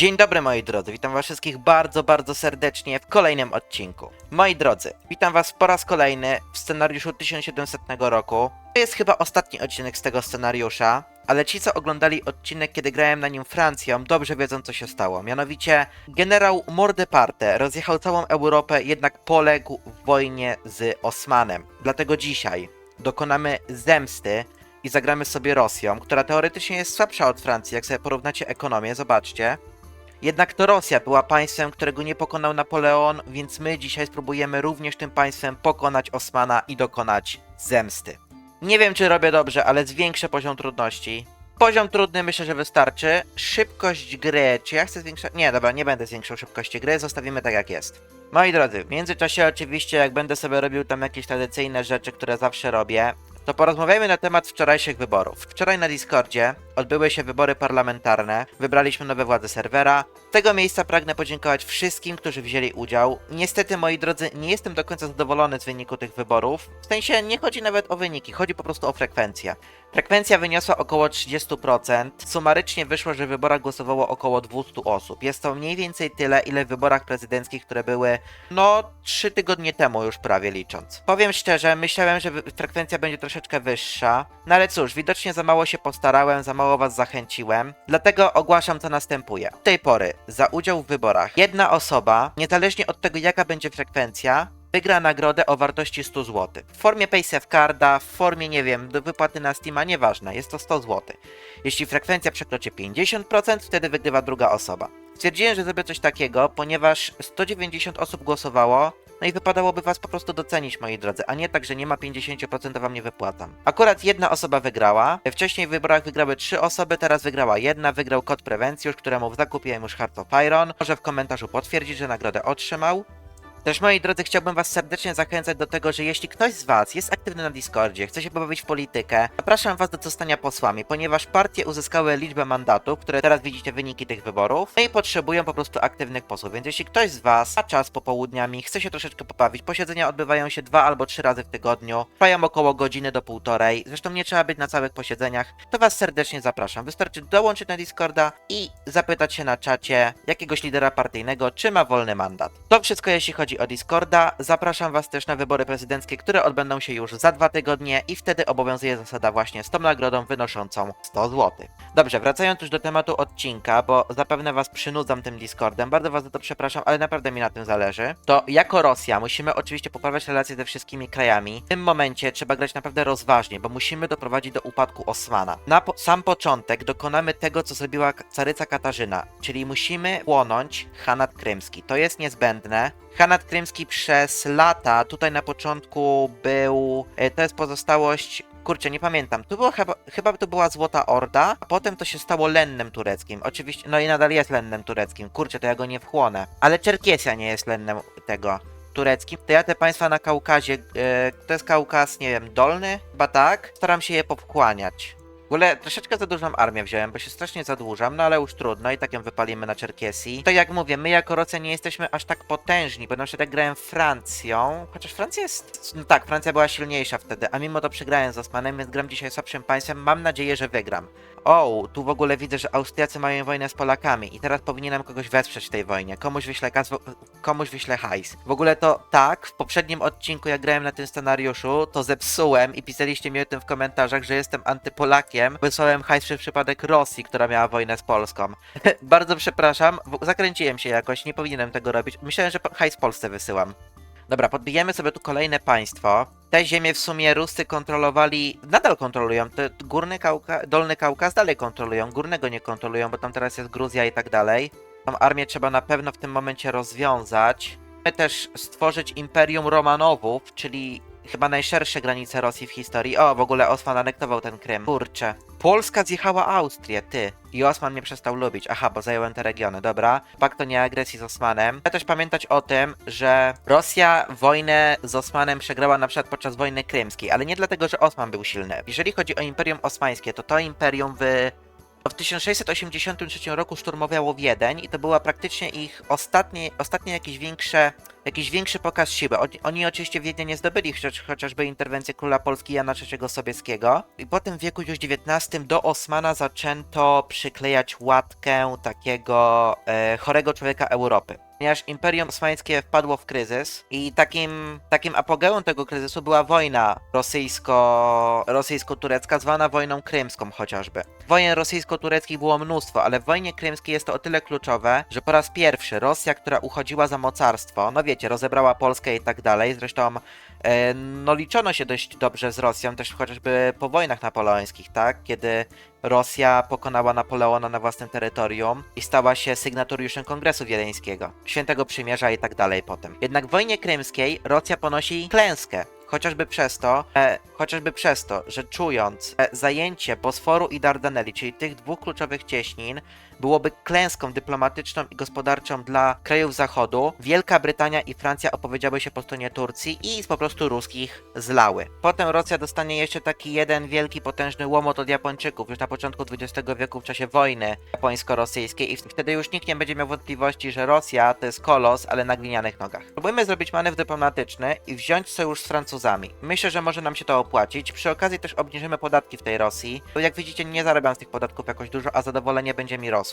Dzień dobry moi drodzy, witam was wszystkich bardzo, bardzo serdecznie w kolejnym odcinku. Moi drodzy, witam was po raz kolejny w scenariuszu 1700 roku. To jest chyba ostatni odcinek z tego scenariusza, ale ci co oglądali odcinek, kiedy grałem na nim Francją, dobrze wiedzą co się stało. Mianowicie generał Mordeparte rozjechał całą Europę, jednak poległ w wojnie z Osmanem. Dlatego dzisiaj dokonamy zemsty i zagramy sobie Rosją, która teoretycznie jest słabsza od Francji, jak sobie porównacie ekonomię, zobaczcie. Jednak to Rosja była państwem, którego nie pokonał Napoleon, więc my dzisiaj spróbujemy również tym państwem pokonać Osmana i dokonać zemsty. Nie wiem, czy robię dobrze, ale zwiększę poziom trudności. Poziom trudny myślę, że wystarczy. Szybkość gry, czy ja chcę zwiększać? Nie, dobra, nie będę zwiększał szybkości gry, zostawimy tak jak jest. Moi drodzy, w międzyczasie oczywiście, jak będę sobie robił tam jakieś tradycyjne rzeczy, które zawsze robię, to porozmawiajmy na temat wczorajszych wyborów. Wczoraj na Discordzie odbyły się wybory parlamentarne, wybraliśmy nowe władze serwera. Z tego miejsca pragnę podziękować wszystkim, którzy wzięli udział. Niestety, moi drodzy, nie jestem do końca zadowolony z wyniku tych wyborów. W sensie nie chodzi nawet o wyniki, chodzi po prostu o frekwencję. Frekwencja wyniosła około 30%. Sumarycznie wyszło, że w wyborach głosowało około 200 osób. Jest to mniej więcej tyle, ile w wyborach prezydenckich, które były, no, 3 tygodnie temu już prawie licząc. Powiem szczerze, myślałem, że frekwencja będzie troszeczkę wyższa. No ale cóż, widocznie za mało się postarałem, za mało was zachęciłem. Dlatego ogłaszam, co następuje. Od tej pory za udział w wyborach jedna osoba, niezależnie od tego, jaka będzie frekwencja, wygra nagrodę o wartości 100 zł. W formie Paysafe Carda, w formie, nie wiem, do wypłaty na Steama, nieważne, jest to 100 zł. Jeśli frekwencja przekroczy 50%, wtedy wygrywa druga osoba. Stwierdziłem, że zrobię coś takiego, ponieważ 190 osób głosowało, no i wypadałoby was po prostu docenić, moi drodzy, a nie tak, że nie ma 50%, to wam nie wypłacam. Akurat jedna osoba wygrała, wcześniej w wyborach wygrały trzy osoby, teraz wygrała jedna, wygrał kod prewencjusz, któremu zakupiłem już Heart of Iron. Może w komentarzu potwierdzić, że nagrodę otrzymał. Też moi drodzy, chciałbym was serdecznie zachęcać do tego, że jeśli ktoś z was jest aktywny na Discordzie, chce się pobawić w politykę, zapraszam was do zostania posłami, ponieważ partie uzyskały liczbę mandatów, które teraz widzicie wyniki tych wyborów, no i potrzebują po prostu aktywnych posłów, więc jeśli ktoś z was ma czas popołudniami, chce się troszeczkę pobawić, posiedzenia odbywają się dwa albo trzy razy w tygodniu, trwają około godziny do półtorej, zresztą nie trzeba być na całych posiedzeniach, to was serdecznie zapraszam. Wystarczy dołączyć na Discorda i zapytać się na czacie jakiegoś lidera partyjnego, czy ma wolny mandat. To wszystko jeśli chodzi o Discorda. Zapraszam was też na wybory prezydenckie, które odbędą się już za dwa tygodnie i wtedy obowiązuje zasada właśnie z tą nagrodą wynoszącą 100 zł. Dobrze, wracając już do tematu odcinka, bo zapewne was przynudzam tym Discordem, bardzo was za to przepraszam, ale naprawdę mi na tym zależy. To jako Rosja musimy oczywiście poprawiać relacje ze wszystkimi krajami. W tym momencie trzeba grać naprawdę rozważnie, bo musimy doprowadzić do upadku Osmana. Na po sam początek dokonamy tego, co zrobiła caryca Katarzyna, czyli musimy płonąć Hanat Krymski. To jest niezbędne. Hanat Krymski przez lata, tutaj na początku był, e, to jest pozostałość Kurczę, nie pamiętam. Tu było chyba, chyba to była Złota Orda, a potem to się stało lennem tureckim. Oczywiście, no i nadal jest lennem tureckim. Kurczę, to ja go nie wchłonę. Ale Czerkiesia nie jest lennem tego tureckim. To ja te państwa na Kaukazie, e, to jest Kaukaz, nie wiem, dolny? Chyba tak. Staram się je powchłaniać. W ogóle troszeczkę za dużą armię wziąłem, bo się strasznie zadłużam, no ale już trudno i tak ją wypalimy na Czerkiesji. To jak mówię, my jako Rosja nie jesteśmy aż tak potężni, bo na przykład jak grałem Francją, chociaż Francja jest... No tak, Francja była silniejsza wtedy, a mimo to przegrałem z Osmanem, więc gram dzisiaj słabszym państwem, mam nadzieję, że wygram. O, tu w ogóle widzę, że Austriacy mają wojnę z Polakami i teraz powinienem kogoś wesprzeć w tej wojnie. Komuś wyślę kas, komuś wyślę hajs. W ogóle to tak, w poprzednim odcinku jak grałem na tym scenariuszu, to zepsułem i pisaliście mi o tym w komentarzach, że jestem antypolakiem. Wysłałem hajs przez przypadek Rosji, która miała wojnę z Polską. Bardzo przepraszam, zakręciłem się jakoś, nie powinienem tego robić. Myślałem, że hajs Polsce wysyłam. Dobra, podbijemy sobie tu kolejne państwo. Te ziemie w sumie Rusy kontrolowali, nadal kontrolują. Te górny Kauka, dolny Kaukaz dalej kontrolują, górnego nie kontrolują, bo tam teraz jest Gruzja i tak dalej. Tą armię trzeba na pewno w tym momencie rozwiązać. Chcemy też stworzyć Imperium Romanowów, czyli chyba najszersze granice Rosji w historii. O, w ogóle Osman anektował ten Krym. Kurczę. Polska zjechała Austrię, ty. I Osman mnie przestał lubić. Aha, bo zająłem te regiony, dobra. Pakt o nieagresji z Osmanem. Trzeba też pamiętać o tym, że Rosja wojnę z Osmanem przegrała na przykład podczas wojny krymskiej, ale nie dlatego, że Osman był silny. Jeżeli chodzi o Imperium Osmańskie, to to imperium w W 1683 roku szturmowało Wiedeń i to była praktycznie ich ostatnie, ostatnie jakieś większe, jakiś większy pokaz siły. Oni, oni oczywiście Wiednia nie zdobyli, chociaż, chociażby interwencję króla Polski Jana III Sobieskiego. I potem w wieku już XIX do Osmana zaczęto przyklejać łatkę takiego e, chorego człowieka Europy. Ponieważ Imperium Osmańskie wpadło w kryzys i takim, takim apogeum tego kryzysu była wojna rosyjsko, rosyjsko-turecka, zwana wojną krymską chociażby. Wojen rosyjsko-tureckich było mnóstwo, ale w wojnie krymskiej jest to o tyle kluczowe, że po raz pierwszy Rosja, która uchodziła za mocarstwo, no wiecie, rozebrała Polskę i tak dalej, zresztą e, no liczono się dość dobrze z Rosją, też chociażby po wojnach napoleońskich, tak? Kiedy Rosja pokonała Napoleona na własnym terytorium i stała się sygnatariuszem Kongresu Wiedeńskiego, Świętego Przymierza i tak dalej potem. Jednak w wojnie krymskiej Rosja ponosi klęskę. Chociażby przez to, e, chociażby przez to, że czując e, zajęcie Bosforu i Dardaneli, czyli tych dwóch kluczowych cieśnin, byłoby klęską dyplomatyczną i gospodarczą dla krajów Zachodu, Wielka Brytania i Francja opowiedziały się po stronie Turcji i po prostu ruskich zlały. Potem Rosja dostanie jeszcze taki jeden wielki, potężny łomot od Japończyków już na początku XX wieku w czasie wojny japońsko-rosyjskiej i wtedy już nikt nie będzie miał wątpliwości, że Rosja to jest kolos, ale na glinianych nogach. Próbujmy zrobić manewr dyplomatyczny i wziąć sojusz z Francuzami. Myślę, że może nam się to opłacić. Przy okazji też obniżymy podatki w tej Rosji, bo jak widzicie nie zarabiam z tych podatków jakoś dużo, a zadowolenie będzie mi rosło.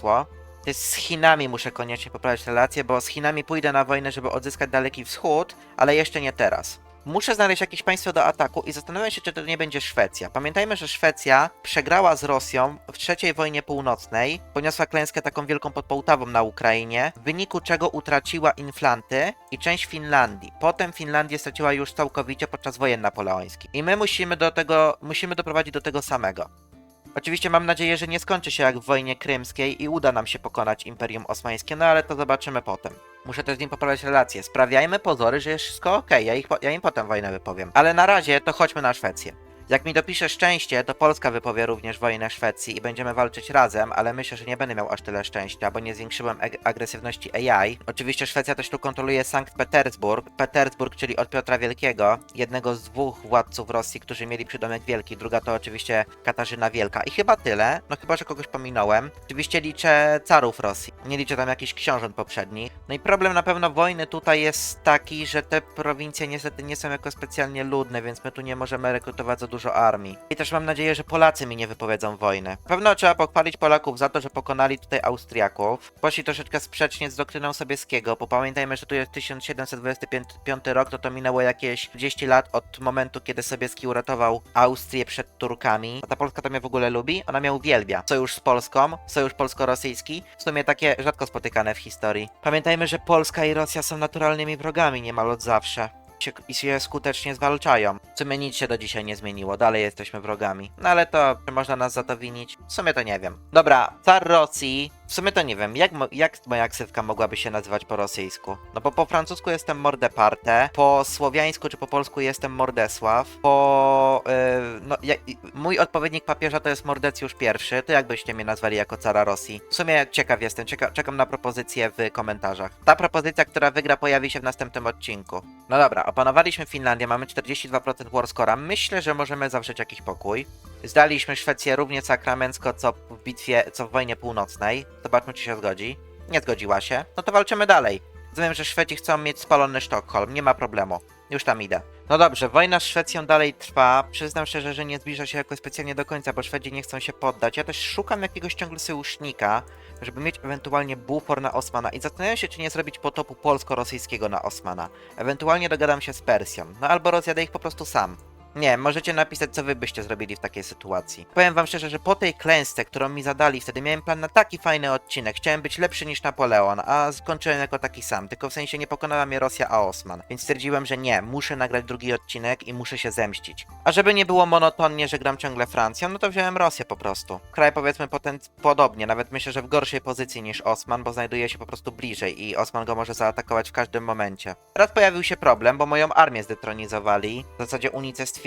Jest z Chinami muszę koniecznie poprawić relacje, bo z Chinami pójdę na wojnę, żeby odzyskać Daleki Wschód, ale jeszcze nie teraz. Muszę znaleźć jakieś państwo do ataku i zastanawiam się, czy to nie będzie Szwecja. Pamiętajmy, że Szwecja przegrała z Rosją w III wojnie północnej, poniosła klęskę taką wielką pod Połtawą na Ukrainie, w wyniku czego utraciła Inflanty i część Finlandii. Potem Finlandię straciła już całkowicie podczas wojen napoleońskich. I my musimy do tego, musimy doprowadzić do tego samego. Oczywiście mam nadzieję, że nie skończy się jak w wojnie krymskiej i uda nam się pokonać Imperium Osmańskie, no ale to zobaczymy potem. Muszę też z nim poprawiać relacje. Sprawiajmy pozory, że jest wszystko okej, ja, ich ja im potem wojnę wypowiem. Ale na razie to chodźmy na Szwecję. Jak mi dopisze szczęście, to Polska wypowie również wojnę Szwecji i będziemy walczyć razem, ale myślę, że nie będę miał aż tyle szczęścia, bo nie zwiększyłem ag- agresywności AI. Oczywiście Szwecja też tu kontroluje Sankt Petersburg. Petersburg, czyli od Piotra Wielkiego, jednego z dwóch władców Rosji, którzy mieli przydomek Wielki. Druga to oczywiście Katarzyna Wielka. I chyba tyle, no chyba, że kogoś pominąłem. Oczywiście liczę carów Rosji, nie liczę tam jakichś książąt poprzednich. No i problem na pewno wojny tutaj jest taki, że te prowincje niestety nie są jako specjalnie ludne, więc my tu nie możemy rekrutować za dużo armii. I też mam nadzieję, że Polacy mi nie wypowiedzą wojny. Na pewno trzeba pochwalić Polaków za to, że pokonali tutaj Austriaków. Poszli troszeczkę sprzecznie z doktryną Sobieskiego, bo pamiętajmy, że tu jest 1725 rok, to to minęło jakieś 30 lat od momentu, kiedy Sobieski uratował Austrię przed Turkami. A ta Polska to mnie w ogóle lubi? Ona mnie uwielbia. Sojusz z Polską, sojusz polsko-rosyjski, w sumie takie rzadko spotykane w historii. Pamiętajmy, że Polska i Rosja są naturalnymi wrogami niemal od zawsze się, i się skutecznie zwalczają. W sumie nic się do dzisiaj nie zmieniło, dalej jesteśmy wrogami. No ale to, czy można nas za to winić? W sumie to nie wiem. Dobra, car Rosji. W sumie to nie wiem, jak, jak moja ksywka mogłaby się nazywać po rosyjsku? No bo po francusku jestem Mordeparte, po słowiańsku czy po polsku jestem Mordesław, po... Yy, no, ja, mój odpowiednik papieża to jest Mordecjusz I, to jak byście mnie nazwali jako cara Rosji? W sumie ciekaw jestem, czeka, czekam na propozycję w komentarzach. Ta propozycja, która wygra pojawi się w następnym odcinku. No dobra, opanowaliśmy Finlandię, mamy 42% war score'a. Myślę, że możemy zawrzeć jakiś pokój. Zdaliśmy Szwecję równie sakramencko, co w bitwie, co w wojnie północnej. Zobaczmy, czy się zgodzi. Nie zgodziła się. No to walczymy dalej. Rozumiem, że Szwedzi chcą mieć spalony Sztokholm. Nie ma problemu. Już tam idę. No dobrze, wojna z Szwecją dalej trwa. Przyznam szczerze, że nie zbliża się jakoś specjalnie do końca, bo Szwedzi nie chcą się poddać. Ja też szukam jakiegoś ciągle sojusznika, żeby mieć ewentualnie bufor na Osmana i zastanawiam się, czy nie zrobić potopu polsko-rosyjskiego na Osmana. Ewentualnie dogadam się z Persją. No albo rozjadę ich po prostu sam. Nie, możecie napisać, co wy byście zrobili w takiej sytuacji. Powiem wam szczerze, że po tej klęsce, którą mi zadali, wtedy miałem plan na taki fajny odcinek. Chciałem być lepszy niż Napoleon, a skończyłem jako taki sam. Tylko w sensie nie pokonała mnie Rosja, a Osman. Więc stwierdziłem, że nie, muszę nagrać drugi odcinek i muszę się zemścić. A żeby nie było monotonnie, że gram ciągle Francją, no to wziąłem Rosję po prostu. Kraj powiedzmy potem podobnie, nawet myślę, że w gorszej pozycji niż Osman, bo znajduje się po prostu bliżej i Osman go może zaatakować w każdym momencie. Teraz pojawił się problem, bo moją armię zdetronizowali, w zasadzie unicestwili,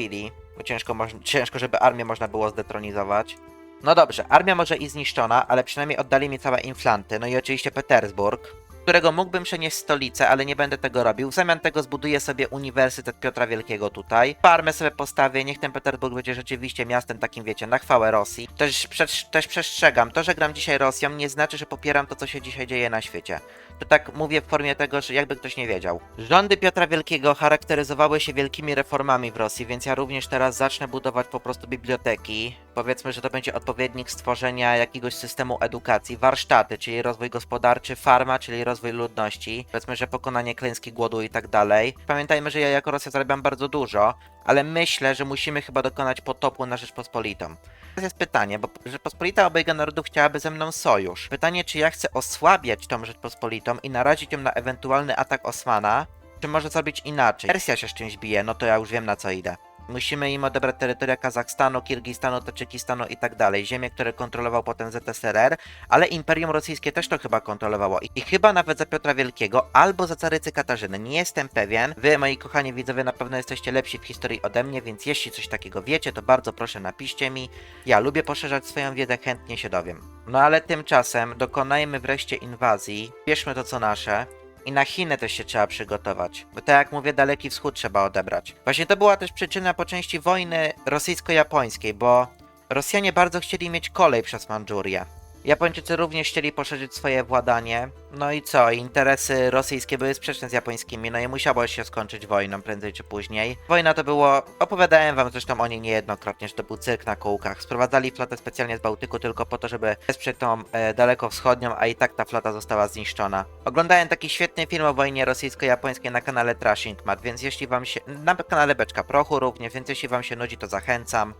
bo ciężko, ciężko żeby armię można było zdetronizować. No dobrze, armia może i zniszczona, ale przynajmniej oddali mi całe Inflanty, no i oczywiście Petersburg, którego mógłbym przenieść stolicę, ale nie będę tego robił. W zamian tego zbuduję sobie Uniwersytet Piotra Wielkiego tutaj. Farmę sobie postawię, niech ten Petersburg będzie rzeczywiście miastem takim, wiecie, na chwałę Rosji. Też, też przestrzegam, to, że gram dzisiaj Rosją nie znaczy, że popieram to, co się dzisiaj dzieje na świecie. To tak mówię w formie tego, że jakby ktoś nie wiedział. Rządy Piotra Wielkiego charakteryzowały się wielkimi reformami w Rosji, więc ja również teraz zacznę budować po prostu biblioteki. Powiedzmy, że to będzie odpowiednik stworzenia jakiegoś systemu edukacji, warsztaty, czyli rozwój gospodarczy, farma, czyli rozwój ludności, powiedzmy, że pokonanie klęski głodu i tak dalej. Pamiętajmy, że ja jako Rosja zarabiam bardzo dużo, ale myślę, że musimy chyba dokonać potopu na Rzeczpospolitą. Teraz jest pytanie, bo Rzeczpospolita obojga narodów chciałaby ze mną sojusz. Pytanie, czy ja chcę osłabiać tą Rzeczpospolitą i narazić ją na ewentualny atak Osmana, czy może zrobić inaczej? Persja się z czymś bije, no to ja już wiem na co idę. Musimy im odebrać terytoria Kazachstanu, Kirgistanu, Tadżykistanu i tak dalej. Ziemie, które kontrolował potem ZSRR, ale Imperium Rosyjskie też to chyba kontrolowało. I, chyba nawet za Piotra Wielkiego, albo za carycy Katarzyny. Nie jestem pewien. Wy, moi kochani widzowie, na pewno jesteście lepsi w historii ode mnie, więc jeśli coś takiego wiecie, to bardzo proszę napiszcie mi. Ja lubię poszerzać swoją wiedzę, chętnie się dowiem. No ale tymczasem dokonajmy wreszcie inwazji. Bierzmy to co nasze. I na Chiny też się trzeba przygotować. Bo tak jak mówię, Daleki Wschód trzeba odebrać. Właśnie to była też przyczyna po części wojny rosyjsko-japońskiej, bo Rosjanie bardzo chcieli mieć kolej przez Mandżurię. Japończycy również chcieli poszerzyć swoje władanie. No i co? Interesy rosyjskie były sprzeczne z japońskimi, no i musiało się skończyć wojną prędzej czy później. Wojna to było. Opowiadałem wam zresztą o niej niejednokrotnie, że to był cyrk na kółkach. Sprowadzali flotę specjalnie z Bałtyku tylko po to, żeby wesprzeć tą e, dalekowschodnią, a i tak ta flota została zniszczona. Oglądałem taki świetny film o wojnie rosyjsko-japońskiej na kanale Trashing Mat, więc jeśli wam się. Na kanale Beczka Prochu również, więc jeśli wam się nudzi, to zachęcam.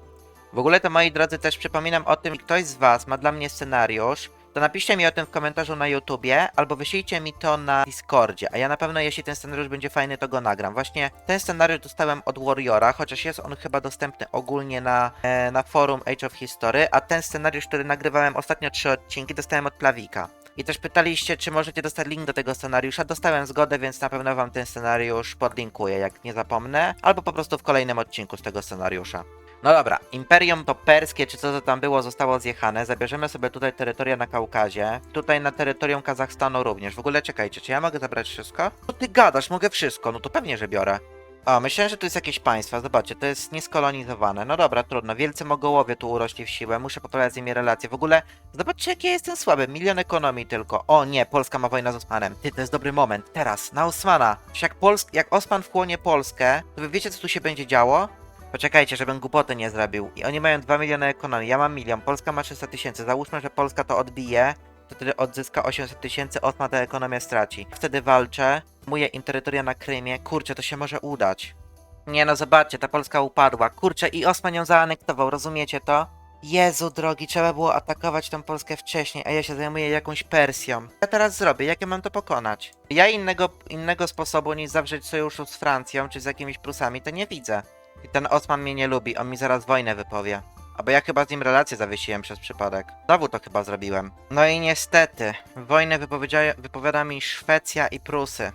W ogóle to moi drodzy też przypominam o tym, ktoś z was ma dla mnie scenariusz, to napiszcie mi o tym w komentarzu na YouTubie, albo wyślijcie mi to na Discordzie, a ja na pewno jeśli ten scenariusz będzie fajny, to go nagram. Właśnie ten scenariusz dostałem od Warriora, chociaż jest on chyba dostępny ogólnie na, e, na forum Age of History, a ten scenariusz, który nagrywałem ostatnio trzy odcinki, dostałem od Plawika. I też pytaliście, czy możecie dostać link do tego scenariusza. Dostałem zgodę, więc na pewno wam ten scenariusz podlinkuję, jak nie zapomnę, albo po prostu w kolejnym odcinku z tego scenariusza. No dobra, Imperium to perskie, czy co to tam było, zostało zjechane. Zabierzemy sobie tutaj terytoria na Kaukazie. Tutaj na terytorium Kazachstanu również. W ogóle czekajcie, czy ja mogę zabrać wszystko? No ty gadasz, mogę wszystko, no to pewnie, że biorę. O, myślałem, że tu jest jakieś państwa. Zobaczcie, to jest nieskolonizowane. No dobra, trudno. Wielcy Mogołowie tu urośli w siłę. Muszę poprawiać z nimi relacje. W ogóle, zobaczcie, jakie jestem słaby. Milion ekonomii tylko. O nie, Polska ma wojnę z Osmanem. Ty, to jest dobry moment. Teraz, na Osmana. Czy jak, Pols jak Osman wchłonie Polskę, to wy wiecie, co tu się będzie działo? Poczekajcie, żebym głupoty nie zrobił. I oni mają 2 miliony ekonomii, ja mam milion, Polska ma 300 tysięcy. Załóżmy, że Polska to odbije, to wtedy odzyska 800 tysięcy, Osman tę ekonomię straci. Wtedy walczę, muję im terytoria na Krymie, kurczę, to się może udać. Nie no, zobaczcie, ta Polska upadła, kurczę, i Osman ją zaanektował, rozumiecie to? Jezu drogi, trzeba było atakować tą Polskę wcześniej, a ja się zajmuję jakąś Persją. Ja teraz zrobię, jak ja mam to pokonać? Ja innego, innego sposobu niż zawrzeć sojuszu z Francją czy z jakimiś Prusami to nie widzę. I ten Osman mnie nie lubi, on mi zaraz wojnę wypowie. Albo ja chyba z nim relację zawiesiłem przez przypadek. Znowu to chyba zrobiłem. No i niestety, wojnę wypowiada mi Szwecja i Prusy.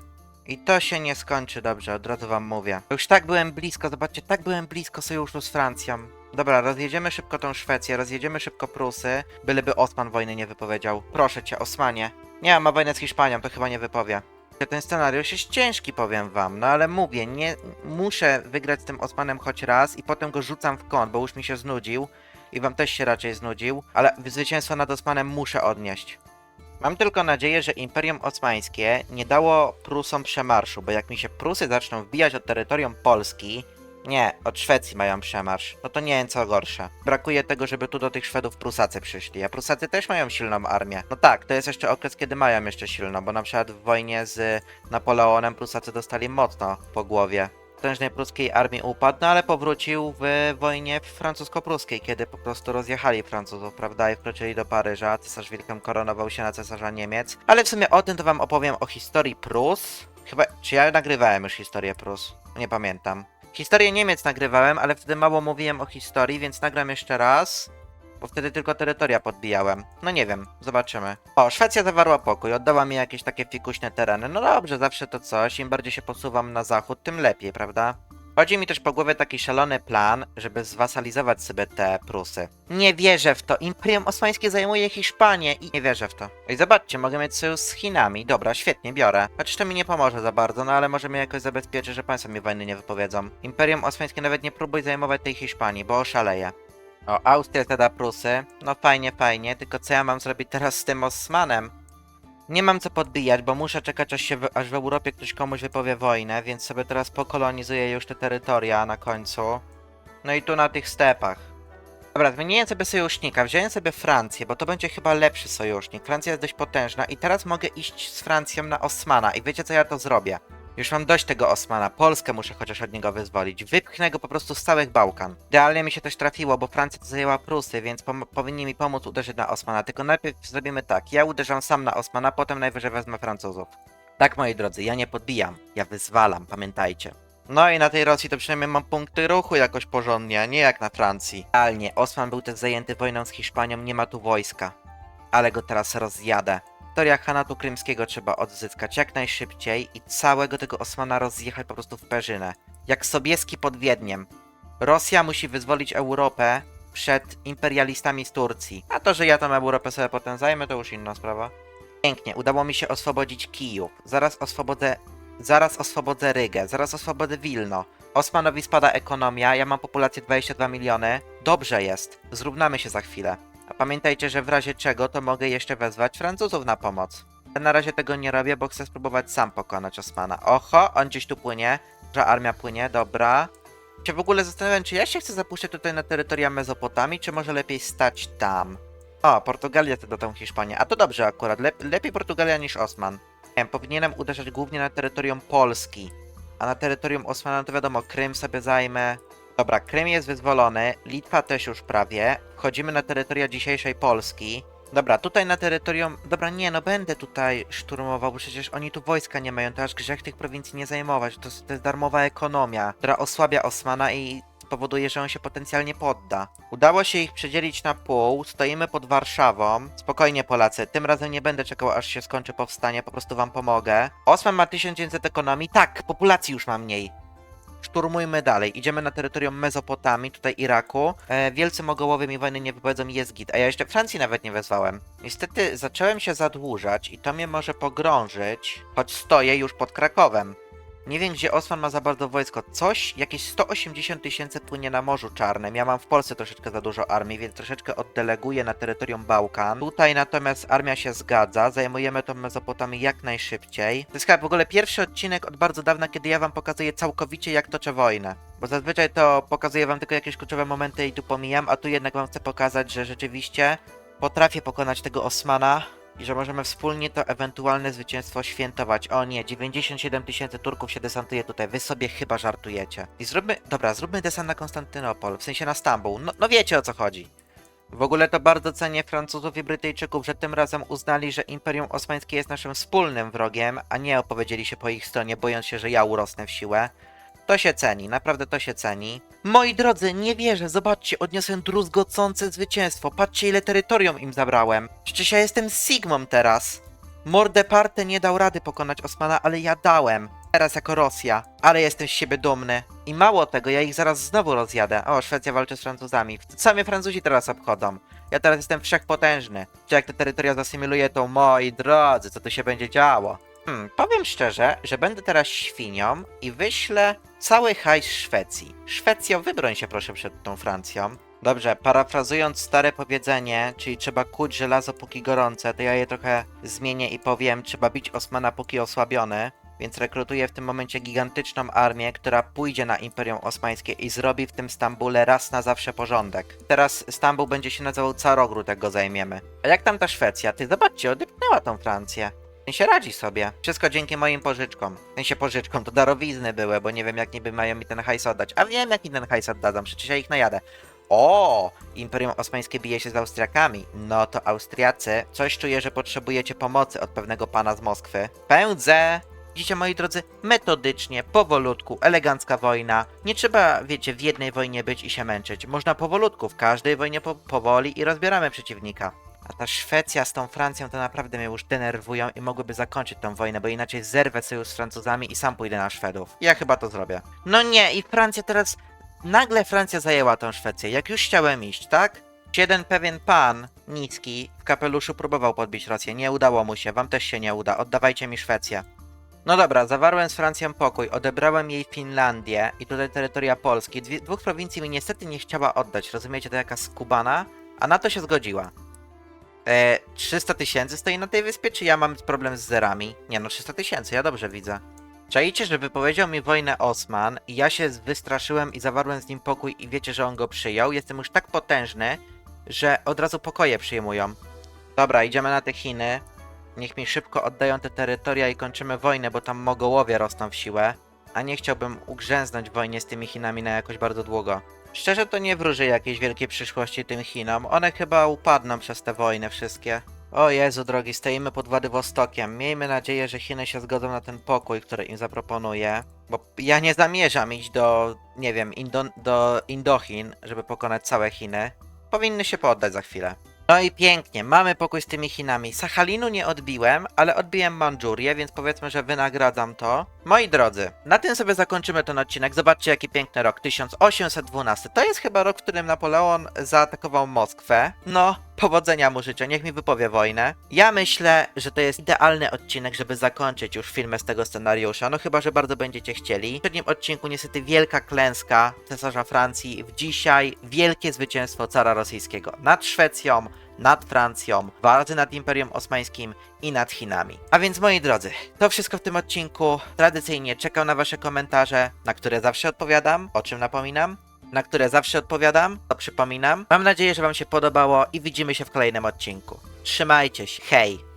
I to się nie skończy dobrze, od razu wam mówię. Już tak byłem blisko, zobaczcie, tak byłem blisko sojuszu z Francją. Dobra, rozjedziemy szybko tą Szwecję, rozjedziemy szybko Prusy, byleby Osman wojny nie wypowiedział. Proszę cię, Osmanie. Nie, ma wojnę z Hiszpanią, to chyba nie wypowie. Ten scenariusz jest ciężki, powiem wam, no ale mówię, nie muszę wygrać z tym Osmanem choć raz i potem go rzucam w kąt, bo już mi się znudził i wam też się raczej znudził, ale zwycięstwo nad Osmanem muszę odnieść. Mam tylko nadzieję, że Imperium Osmańskie nie dało Prusom przemarszu, bo jak mi się Prusy zaczną wbijać od terytorium Polski, nie, od Szwecji mają przemarsz. No to nie wiem co gorsze. Brakuje tego, żeby tu do tych Szwedów Prusacy przyszli, a Prusacy też mają silną armię. No tak, to jest jeszcze okres, kiedy mają jeszcze silną, bo na przykład w wojnie z Napoleonem Prusacy dostali mocno po głowie. Potężnej pruskiej armii upadł, no ale powrócił w wojnie francusko-pruskiej, kiedy po prostu rozjechali Francuzów, prawda, i wkroczyli do Paryża. Cesarz Wilhelm koronował się na cesarza Niemiec. Ale w sumie o tym to wam opowiem o historii Prus. Chyba, czy ja nagrywałem już historię Prus? Nie pamiętam. Historię Niemiec nagrywałem, ale wtedy mało mówiłem o historii, więc nagram jeszcze raz. Bo wtedy tylko terytoria podbijałem. No nie wiem, zobaczymy. O, Szwecja zawarła pokój, oddała mi jakieś takie fikuśne tereny. No dobrze, zawsze to coś. Im bardziej się posuwam na zachód, tym lepiej, prawda? Chodzi mi też po głowie taki szalony plan, żeby zwasalizować sobie te Prusy. Nie wierzę w to. Imperium Osmańskie zajmuje Hiszpanię i nie wierzę w to. I zobaczcie, mogę mieć sojusz z Chinami. Dobra, świetnie, biorę. Chociaż to mi nie pomoże za bardzo, no ale może mnie jakoś zabezpieczy, że państwo mi wojny nie wypowiedzą. Imperium Osmańskie nawet nie próbuj zajmować tej Hiszpanii, bo oszaleje. O, Austria zada Prusy. No fajnie, fajnie, tylko co ja mam zrobić teraz z tym Osmanem? Nie mam co podbijać, bo muszę czekać aż, się w, aż w Europie ktoś komuś wypowie wojnę, więc sobie teraz pokolonizuję już te terytoria na końcu. No i tu na tych stepach. Dobra, zmieniłem sobie sojusznika, wziąłem sobie Francję, bo to będzie chyba lepszy sojusznik. Francja jest dość potężna i teraz mogę iść z Francją na Osmana i wiecie co ja to zrobię? Już mam dość tego Osmana, Polskę muszę chociaż od niego wyzwolić. Wypchnę go po prostu z całych Bałkan. Idealnie mi się też trafiło, bo Francja zajęła Prusy, więc powinni mi pomóc uderzyć na Osmana. Tylko najpierw zrobimy tak, ja uderzam sam na Osmana, potem najwyżej wezmę Francuzów. Tak, moi drodzy, ja nie podbijam, ja wyzwalam, pamiętajcie. No i na tej Rosji to przynajmniej mam punkty ruchu jakoś porządnie, a nie jak na Francji. Realnie, Osman był też zajęty wojną z Hiszpanią, nie ma tu wojska. Ale go teraz rozjadę. Teoria Hanatu Krymskiego trzeba odzyskać jak najszybciej i całego tego Osmana rozjechać po prostu w perzynę. Jak Sobieski pod Wiedniem. Rosja musi wyzwolić Europę przed imperialistami z Turcji. A to, że ja tam Europę sobie potem zajmę, to już inna sprawa. Pięknie, udało mi się oswobodzić Kijów. Zaraz oswobodzę... Zaraz oswobodzę Rygę, zaraz oswobodzę Wilno. Osmanowi spada ekonomia, ja mam populację 22 miliony. Dobrze jest, zrównamy się za chwilę. A pamiętajcie, że w razie czego to mogę jeszcze wezwać Francuzów na pomoc. Ale na razie tego nie robię, bo chcę spróbować sam pokonać Osmana. Oho, on gdzieś tu płynie. Że armia płynie, dobra. Się w ogóle zastanawiam, czy ja się chcę zapuszczać tutaj na terytoria Mezopotamii, czy może lepiej stać tam. O, Portugalia to tą Hiszpanię. A to dobrze akurat, Lep lepiej Portugalia niż Osman. Nie wiem, powinienem uderzać głównie na terytorium Polski. A na terytorium Osmana to wiadomo, Krym sobie zajmę. Dobra, Krym jest wyzwolony, Litwa też już prawie. Wchodzimy na terytoria dzisiejszej Polski. Dobra, tutaj na terytorium... Dobra, nie, no będę tutaj szturmował, bo przecież oni tu wojska nie mają, to aż grzech tych prowincji nie zajmować. To, to jest darmowa ekonomia, która osłabia Osmana i spowoduje, że on się potencjalnie podda. Udało się ich przedzielić na pół, stoimy pod Warszawą. Spokojnie Polacy, tym razem nie będę czekał aż się skończy powstanie, po prostu wam pomogę. Osman ma 1900 ekonomii, tak, populacji już ma mniej. Szturmujmy dalej. Idziemy na terytorium Mezopotamii, tutaj Iraku. E, wielcy Mogołowie mi wojny nie wypowiedzą, jest git. A ja jeszcze Francji nawet nie wezwałem. Niestety zacząłem się zadłużać i to mnie może pogrążyć, choć stoję już pod Krakowem. Nie wiem, gdzie Osman ma za bardzo wojsko. Coś, jakieś 180 tysięcy płynie na Morzu Czarnym. Ja mam w Polsce troszeczkę za dużo armii, więc troszeczkę oddeleguję na terytorium Bałkan. Tutaj natomiast armia się zgadza. Zajmujemy tą Mezopotamię jak najszybciej. To jest chyba w ogóle pierwszy odcinek od bardzo dawna, kiedy ja wam pokazuję całkowicie, jak toczę wojnę. Bo zazwyczaj to pokazuję wam tylko jakieś kluczowe momenty i tu pomijam, a tu jednak wam chcę pokazać, że rzeczywiście potrafię pokonać tego Osmana i że możemy wspólnie to ewentualne zwycięstwo świętować. O nie, 97 tysięcy Turków się desantuje tutaj, wy sobie chyba żartujecie. I zróbmy, dobra, zróbmy desant na Konstantynopol, w sensie na Stambuł, no, no wiecie o co chodzi. W ogóle to bardzo cenię Francuzów i Brytyjczyków, że tym razem uznali, że Imperium Osmańskie jest naszym wspólnym wrogiem, a nie opowiedzieli się po ich stronie, bojąc się, że ja urosnę w siłę. To się ceni, naprawdę to się ceni. Moi drodzy, nie wierzę, zobaczcie, odniosłem druzgocące zwycięstwo. Patrzcie, ile terytorium im zabrałem. Przecież ja jestem Sigmą teraz. Mordeparte nie dał rady pokonać Osmana, ale ja dałem. Teraz jako Rosja, ale jestem z siebie dumny. I mało tego, ja ich zaraz znowu rozjadę. O, Szwecja walczy z Francuzami. Co mnie Francuzi teraz obchodzą? Ja teraz jestem wszechpotężny. Czy jak te terytoria zasymiluję, to moi drodzy, co tu się będzie działo? Hmm, powiem szczerze, że będę teraz świnią i wyślę cały hajs Szwecji. Szwecjo, wybroń się proszę przed tą Francją. Dobrze, parafrazując stare powiedzenie, czyli trzeba kuć żelazo póki gorące, to ja je trochę zmienię i powiem, trzeba bić Osmana póki osłabiony. Więc rekrutuję w tym momencie gigantyczną armię, która pójdzie na Imperium Osmańskie i zrobi w tym Stambule raz na zawsze porządek. Teraz Stambuł będzie się nazywał Carogród, jak go zajmiemy. A jak tam ta Szwecja? Ty zobaczcie, odepnęła tą Francję. Ten się radzi sobie. Wszystko dzięki moim pożyczkom. W sensie pożyczkom, to darowizny były, bo nie wiem jak niby mają mi ten hajs oddać. A wiem jak ten hajs oddadzą, przecież ja ich najadę. O, Imperium Osmańskie bije się z Austriakami. No to Austriacy, coś czuję, że potrzebujecie pomocy od pewnego pana z Moskwy. Pędzę! Widzicie, moi drodzy, metodycznie, powolutku, elegancka wojna. Nie trzeba, wiecie, w jednej wojnie być i się męczyć. Można powolutku, w każdej wojnie po powoli i rozbieramy przeciwnika. A ta Szwecja z tą Francją to naprawdę mnie już denerwują i mogłyby zakończyć tą wojnę, bo inaczej zerwę sojusz z Francuzami i sam pójdę na Szwedów. Ja chyba to zrobię. No nie, i Francja teraz... Nagle Francja zajęła tą Szwecję, jak już chciałem iść, tak? Jeden pewien pan, niski, w kapeluszu próbował podbić Rosję. Nie udało mu się, wam też się nie uda. Oddawajcie mi Szwecję. No dobra, zawarłem z Francją pokój, odebrałem jej Finlandię i tutaj terytoria Polski. Dwie, dwóch prowincji mi niestety nie chciała oddać, rozumiecie, to jaka skubana, a na to się zgodziła. E, 300 tysięcy stoi na tej wyspie, czy ja mam problem z zerami? Nie no, 300 tysięcy, ja dobrze widzę. Czaicie, że wypowiedział mi wojnę Osman i ja się wystraszyłem i zawarłem z nim pokój i wiecie, że on go przyjął. Jestem już tak potężny, że od razu pokoje przyjmują. Dobra, idziemy na te Chiny. Niech mi szybko oddają te terytoria i kończymy wojnę, bo tam mogołowie rosną w siłę. A nie chciałbym ugrzęznąć wojnie z tymi Chinami na jakoś bardzo długo. Szczerze to nie wróżę jakiejś wielkiej przyszłości tym Chinom. One chyba upadną przez te wojny wszystkie. O Jezu drogi, stoimy pod Władywostokiem. Miejmy nadzieję, że Chiny się zgodzą na ten pokój, który im zaproponuję. Bo ja nie zamierzam iść do, nie wiem, Indo do Indochin, żeby pokonać całe Chiny. Powinny się poddać za chwilę. No i pięknie, mamy pokój z tymi Chinami. Sachalinu nie odbiłem, ale odbiłem Mandżurię, więc powiedzmy, że wynagradzam to. Moi drodzy, na tym sobie zakończymy ten odcinek. Zobaczcie, jaki piękny rok, 1812. To jest chyba rok, w którym Napoleon zaatakował Moskwę. No, powodzenia mu życzę, niech mi wypowie wojnę. Ja myślę, że to jest idealny odcinek, żeby zakończyć już filmę z tego scenariusza, no chyba, że bardzo będziecie chcieli. W poprzednim odcinku niestety wielka klęska cesarza Francji, w dzisiaj wielkie zwycięstwo cara rosyjskiego nad Szwecją, nad Francją, walce nad Imperium Osmańskim i nad Chinami. A więc moi drodzy, to wszystko w tym odcinku. Tradycyjnie czekam na wasze komentarze, na które zawsze odpowiadam, o czym napominam. Na które zawsze odpowiadam, to przypominam. Mam nadzieję, że Wam się podobało i widzimy się w kolejnym odcinku. Trzymajcie się, hej!